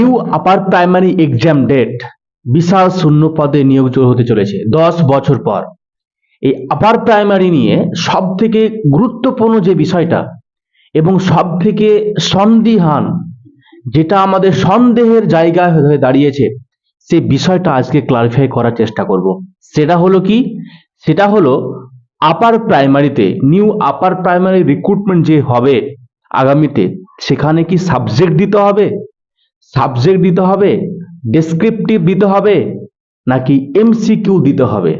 New upper primary exam date বিশাল শূন্য পদে নিয়োগ হতে চলেছে দশ বছর পর। এই আপার প্রাইমারি নিয়ে সব থেকে গুরুত্বপূর্ণ যে বিষয়টা এবং সব থেকে সন্দিহান যেটা আমাদের সন্দেহের জায়গায় হয়ে দাঁড়িয়েছে, সে বিষয়টা আজকে ক্লারিফাই করার চেষ্টা করব। সেটা হলো কি? সেটা হলো আপার প্রাইমারিতে নিউ আপার প্রাইমারি রিক্রুটমেন্ট যে হবে আগামীতে, সেখানে কি সাবজেক্ট দিতে হবে? সাবজেক্ট দিতে হবে ডেসক্রিপটিভ দিতে হবে, নাকি এমসিকিউ দিতে হবে?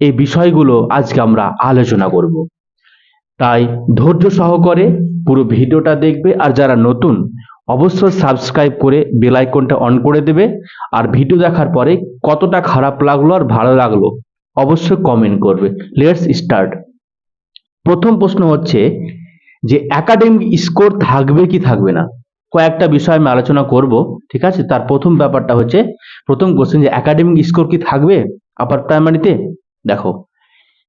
এই বিষয়গুলো আজকে আমরা আলোচনা করব। তাই ধৈর্য সহকারে পুরো ভিডিওটা দেখবে, আর যারা নতুন, অবশ্যই সাবস্ক্রাইব করে বেল আইকনটা অন করে দেবে, আর ভিডিও দেখার পরে কতটা খারাপ লাগল আর ভালো লাগল, অবশ্যই কমেন্ট করবে। লেটস স্টার্ট প্রথম প্রশ্ন হচ্ছে যে একাডেমিক স্কোর থাকবে কি থাকবে না? কয়েকটা বিষয় আমি আলোচনা করব, ঠিক আছে? তার প্রথম ব্যাপারটা হচ্ছে, প্রথম কোশ্চেন যে একাডেমিক স্কোর কি থাকবে? আপার প্রাইমারিতে দেখো,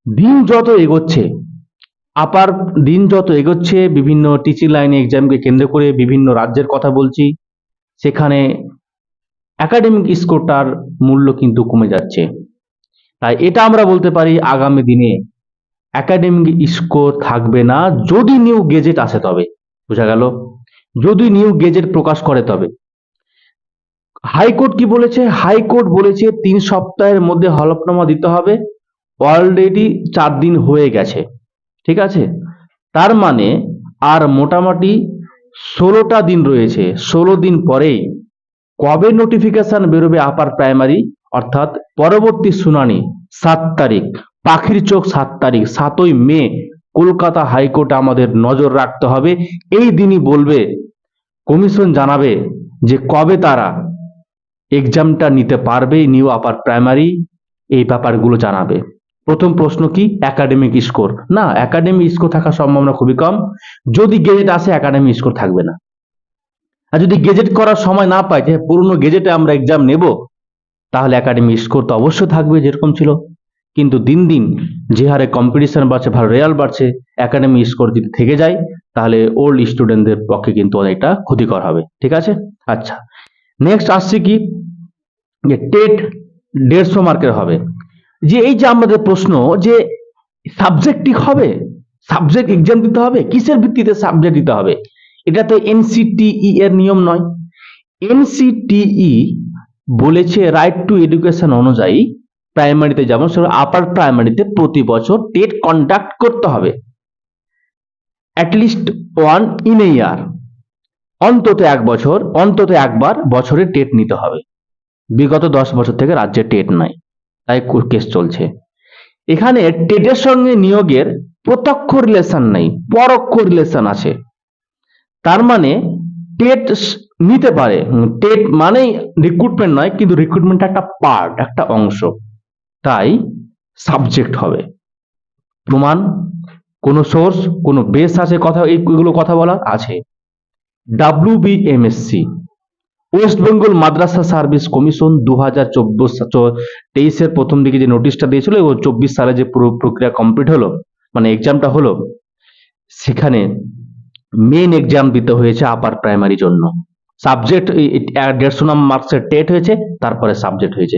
দিন যত এগোচ্ছে আপার দিন যত এগোচ্ছে, বিভিন্ন টিচিং লাইনে এক্সামকে কেন্দ্র করে বিভিন্ন রাজ্যের কথা বলছি, সেখানে একাডেমিক স্কোরটার মূল্য কিন্তু কমে যাচ্ছে। তাই এটা আমরা বলতে পারি আগামী দিনে একাডেমিক স্কোর থাকবে না, যদি নিউ গেজেট আসে তবে। বোঝা গেল? যদি নিউ গেজেট প্রকাশ করে তবে। হাইকোর্ট কি বলেছে? হাইকোর্ট বলেছে তিন সপ্তাহের মধ্যে হলফনামা দিতে হবে। অলরেডি চার দিন হয়ে গেছে। ঠিক আছে? তার মানে আর মোটামুটি ষোলোটা দিন রয়েছে। ষোলো দিন পরেই কবে নোটিফিকেশন বেরোবে আপার প্রাইমারি? অর্থাৎ পরবর্তী শুনানি সাত তারিখ, পাখির চোখ সাত তারিখ, সাতই মে কলকাতা হাইকোর্টে আমাদের নজর রাখতে হবে। এই দিনই বলবে, কমিশন জানাবে যে কবে তারা এক্সামটা নিতে পারবে নিউ আপার প্রাইমারি, এই ব্যাপারগুলো জানাবে। প্রথম প্রশ্ন কি? Academic score. না, একাডেমিক স্কোর থাকার সম্ভাবনা খুবই কম। যদি গেজেট আসে, একাডেমিক স্কোর থাকবে না। আর যদি গেজেট করার সময় না পাই যে পুরনো গেজেটে আমরা এক্সাম নেব, তাহলে একাডেমিক স্কোর তো অবশ্যই থাকবে, যেরকম ছিল। কিন্তু দিন দিন যে হারে কম্পিটিশন বাড়ছে, ভালো রেজাল্ট বাড়ছে একাডেমিক স্কোর যদি থেকে যায়, তাহলে ওল্ড স্টুডেন্টদের পক্ষে কিন্তু অনেকটা ক্ষতিকর হবে। ঠিক আছে? আচ্ছা। নেক্সট আসছে কি? যে টেট দেড়শো মার্কের হবে। যে এই যে আমাদের প্রশ্ন যে সাবজেক্টিভ হবে? সাবজেক্ট এক্সাম দিতে হবে? কিসের ভিত্তিতে সাবজেক্ট দিতে হবে? এটা তো এনসিটিই এর নিয়ম নয়। এনসিটিই বলেছে রাইট টু এডুকেশন অনুযায়ী প্রাইমারিতে যেমন সেরকম আপার প্রাইমারিতে প্রতি বছর টেট কন্ডাক্ট করতে হবে। At least one in a year অন্তত এক বছর, অন্তত একবার বছরে টেট নিতে হবে। বিগত দশ বছর থেকে রাজ্যে টেট নাই, তাই কেস চলছে। এখানে টেটের সঙ্গে নিয়োগের প্রত্যক্ষ রিলেশন নেই, পরোক্ষ রিলেশন আছে। তার মানে টেট নিতে পারে। টেট মানেই রিক্রুটমেন্ট নয়, কিন্তু রিক্রুটমেন্ট একটা পার্ট একটা অংশ। তাই সাবজেক্ট হবে। প্রমাণ, কোনো সোর্স কোনো বেস আছে কথা এইগুলো কথা বলার? আছে। W BMSC West Bengal Madrasah service commission দু হাজার চব্বিশ তেইশের প্রথম দিকে যে নোটিশটা দিয়েছিল, ও চব্বিশ সালে যে পুরো প্রক্রিয়া কমপ্লিট হলো মানে এক্সামটা হলো, সেখানে মেন এক্সাম দিতে হয়েছে আপার প্রাইমারি জন্য। সাবজেক্ট দেড়শো নাম মার্কসের টেট হয়েছে, তারপরে সাবজেক্ট হয়েছে।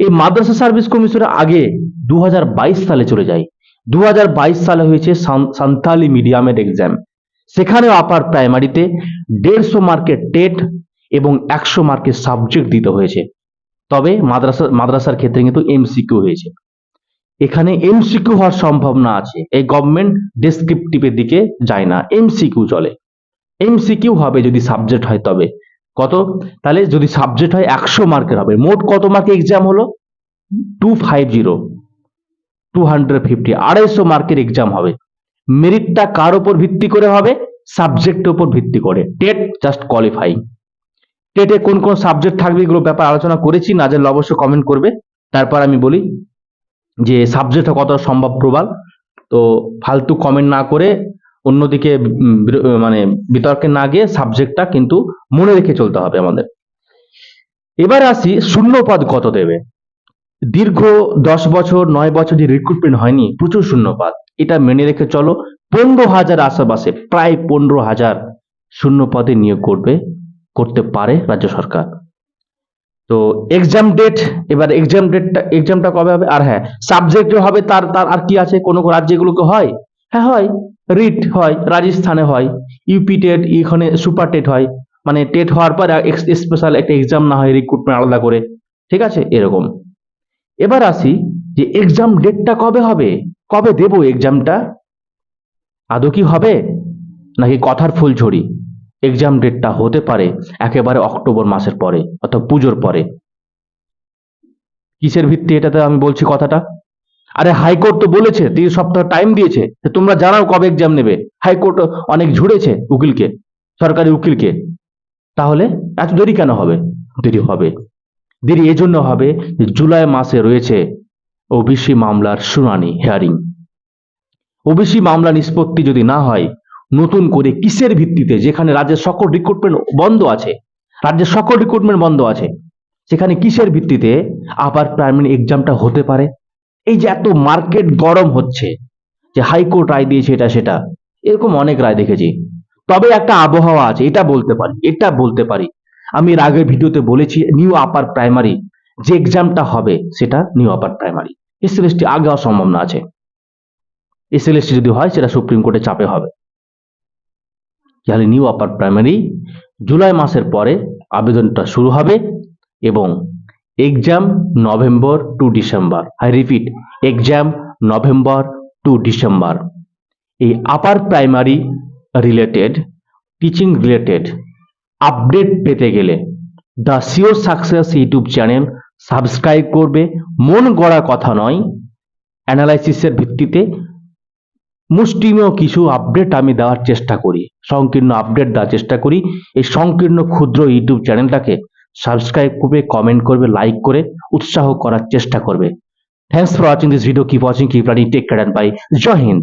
এই মাদ্রাসা সার্ভিস কমিশনের আগে দু হাজার বাইশ সালে চলে যায়। দুহাজার বাইশ সালে হয়েছে সান্তালি মিডিয়ামের এক্সাম সেখানেও আপার প্রাইমারিতে দেড়শো মার্কের টেট এবং একশো মার্কের সাবজেক্ট দিতে হয়েছে। তবে মাদ্রাসা মাদ্রাসার ক্ষেত্রে কিন্তু এমসিকিউ হয়েছে। এখানে এমসিকিউ হওয়ার সম্ভাবনা আছে। এই গভর্নমেন্ট ডেসক্রিপটিভের দিকে যায় না। এমসিকিউ চলে। এমসিকিউ হবে যদি সাবজেক্ট হয় তবে। কত? তাহলে যদি সাবজেক্ট হয় একশো মার্কের হবে। মোট কত মার্কের এক্সাম হলো? Two five zero two hundred fifty আড়াইশো মার্কের এক্সাম হবে। মেরিটটা কার উপর ভিত্তি করে হবে? সাবজেক্টের উপর ভিত্তি করে। টেট জাস্ট কোয়ালিফাই টেটে কোন কোন সাবজেক্ট থাকবে এগুলো ব্যাপার আলোচনা করেছি, না জানলে অবশ্যই কমেন্ট করবে। তারপর আমি বলি যে সাবজেক্টটা কত সম্ভব প্রবাল। তো ফালতু কমেন্ট না করে অন্যদিকে মানে বিতর্কে না গিয়ে সাবজেক্টটা কিন্তু মনে রেখে চলতে হবে আমাদের। এবার আসি শূন্যপদ কত দেবে দীর্ঘ দশ বছর, নয় বছর যে রিক্রুটমেন্ট হয়নি, প্রচুর শূন্যপদ। এটা মেনে রেখে চলো, পনেরো হাজার আশেপাশে, প্রায় পনেরো হাজার শূন্য পদে নিয়োগ করবে, করতে পারে রাজ্য সরকার। তো এক্সাম ডেট এবার এক্সাম ডেটটা এক্সামটা কবে হবে? আর হ্যাঁ সাবজেক্ট হবে তার তার, আর কি আছে? কোনো রাজ্যগুলোকে হয়? হ্যাঁ হয়। রিট হয়, রাজস্থানে হয়। ইউপি টেট এখানে সুপার টেট হয়। মানে টেট হওয়ার পর স্পেশাল একটা এক্সাম না হয় রিক্রুটমেন্ট আলাদা করে। ঠিক আছে? এরকম। এবার আসি যে এক্সাম ডেটটা কবে হবে? কবে দেবো এক্সামটা আদৌ কি হবে? নাকি কথার ফুল ফুলঝড়ি এক্সাম ডেটটা হতে পারে একেবারে অক্টোবর মাসের পরে অর্থাৎ পুজোর পরে। কিসের ভিত্তি এটাতে আমি বলছি কথাটা? আরে হাইকোর্ট তো বলেছে, তিন সপ্তাহ টাইম দিয়েছে তোমরা জানাও কবে এক্সাম নেবে। হাইকোর্ট অনেক ঝুড়েছে উকিলকে, সরকারি উকিলকে। তাহলে এত দেরি কেন হবে? দেরি হবে। দেরি এজন্য হবে জুলাই মাসে রয়েছে ওবিসি মামলার শুনানি হিয়ারিং ওবিসি মামলা নিষ্পত্তি যদি না হয়, নতুন করে কিসের ভিত্তিতে? যেখানে রাজ্যের সকল রিক্রুটমেন্ট বন্ধ আছে। রাজ্যের সকল রিক্রুটমেন্ট বন্ধ আছে। সেখানে কিসের ভিত্তিতে আবার প্রাইমারি এক্সামটা হতে পারে? এই যে এত মার্কেট গরম হচ্ছে যে হাইকোর্ট রায় দিয়েছে এটা সেটা, এরকম অনেক রায় দেখেছি। তবে একটা আবহাওয়া আছে, এটা বলতে পারি, এটা বলতে পারি। আমি এর আগের ভিডিওতে বলেছি নিউ আপার প্রাইমারি যে এক্সামটা হবে সেটা নিউ আপার প্রাইমারি এসএলএসটি আগে হওয়ার সম্ভাবনা আছে। এসএলএসটি যদি হয়, সেটা সুপ্রিম কোর্টে চাপে হবে। তাহলে নিউ আপার প্রাইমারি জুলাই মাসের পরে আবেদনটা শুরু হবে এবং exam November to December I repeat exam November to December এই upper primary related teaching related update পেতে গেলে the sure success YouTube channel subscribe করবে। মন গড়া কথা নয়। অ্যানালাইসিসের ভিত্তিতে মুষ্টিমেয় কিছু আপডেট আমি দেওয়ার চেষ্টা করি। সংকীর্ণ আপডেট দেওয়ার চেষ্টা করি। এই সংকীর্ণ ক্ষুদ্র ইউটিউব চ্যানেলটাকে সাবস্ক্রাইব করবে কমেন্ট করবে লাইক করে, উৎসাহ করার চেষ্টা করবে। Thanks for watching this video keep watching keep running take care bye Jai Hind